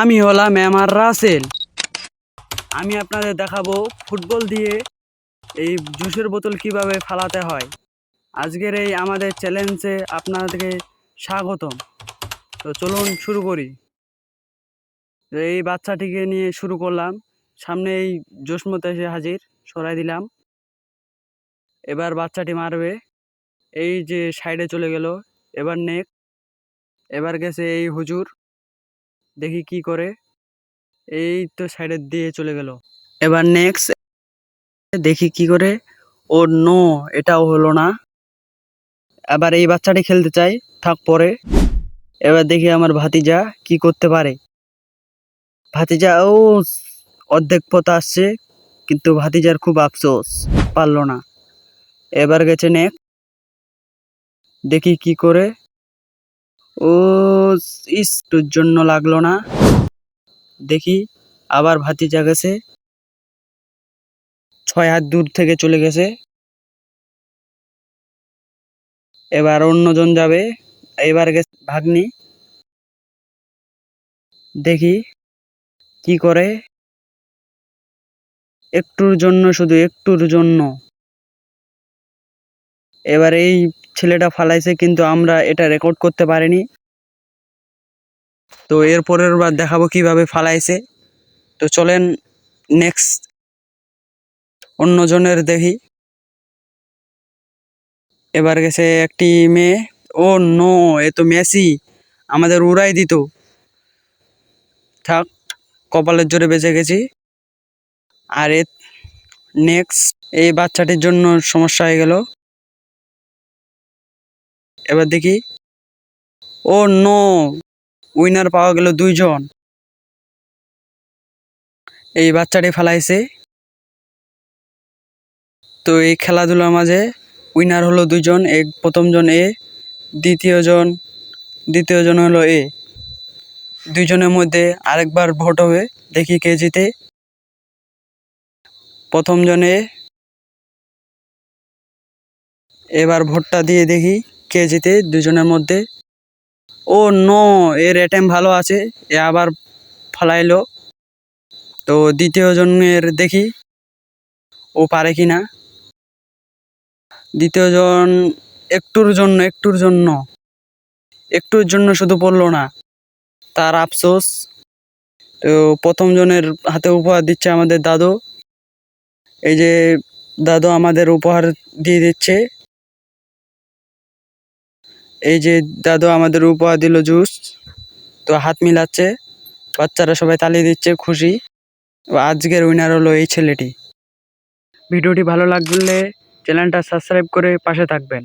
আমি হলাম এমআর রাসেল। আমি আপনাদের দেখাবো ফুটবল দিয়ে এই জুসের বোতল কীভাবে ফালাতে হয়। আজকের এই আমাদের চ্যালেঞ্জে আপনাদেরকে স্বাগতম। তো চলুন শুরু করি। এই বাচ্চাটিকে নিয়ে শুরু করলাম। সামনে এই জোসমতে এসে হাজির, সরাই দিলাম। এবার বাচ্চাটি মারবে। এই যে সাইডে চলে গেল, এবার নেক। এবার গেছে এই হুজুর। দেখি কি করে। এই তো সাইডের দিয়ে চলে গেল। এবার নেক্সট দেখি কি করে। ও নো এটাও হলো না। এবার এই বাচ্চাটি খেলতে চাই, থাক পরে। এবার দেখি আমার ভাতিজা কি করতে পারে। ভাতিজা, ও অর্ধেক পথ আসছে, কিন্তু ভাতিজার খুব আফসোস, পারল না। এবার গেছে নেক্সট দেখি কি করে। ও ইস্টুর জন্য লাগল না। দেখি, আবার ভাতিজা গেছে। ছয় হাত দূর থেকে চলে গেছে। এবার অন্যজন যাবে। এবার গেছে ভাগ্নি। দেখি, কি করে? একটুর জন্য শুধু একটুর জন্য। এবার এই ছেলেটা ফালাইছে, কিন্তু আমরা এটা রেকর্ড করতে পারিনি। তো এরপরের বার দেখাবো কীভাবে ফালাইছে। তো চলেন নেক্সট অন্যজনের দেখি। এবার গেছে একটি মেয়ে। ও নো এ তো মেসি। আমাদের উড়াই দিত। থাক, কপালের জোরে বেঁচে গেছি। আর এ নেক্সট এই বাচ্চাটির জন্য সমস্যা হয়ে গেল। এবার দেখি। ও নো উইনার পাওয়া গেল দুইজন। এই বাচ্চাটি ফেলাইছে। তো এই খেলাধুলার মাঝে উইনার হলো দুজন এক প্রথমজন এ দ্বিতীয়জন দ্বিতীয়জন হলো এ দুইজনের মধ্যে আরেকবার ভোট হবে, দেখি কে জিতে। প্রথম জনে এবার ভোটটা দিয়ে দেখি। কে জিতে দুজনের মধ্যে। ও নো, এর অ্যাটেম ভালো আছে, এ আবার ফালাইলো। তো দ্বিতীয় জনের দেখি, ও পারে কি না। দ্বিতীয় জন একটুর জন্য একটুর জন্য। একটুর জন্য শুধু পড়ল না, তার আফসোস। তো প্রথম জনের হাতে উপহার দিচ্ছে আমাদের দাদু। এই যে দাদু আমাদের উপহার দিয়ে দিচ্ছে। এই যে দাদু আমাদের উপহার দিল জুস তো হাত মিলাচ্ছে, বাচ্চারা সবাই তালি দিচ্ছে, খুশি। আজকের উইনার হলো এই ছেলেটি। ভিডিওটি ভালো লাগলে চ্যানেলটা সাবস্ক্রাইব করে পাশে থাকবেন।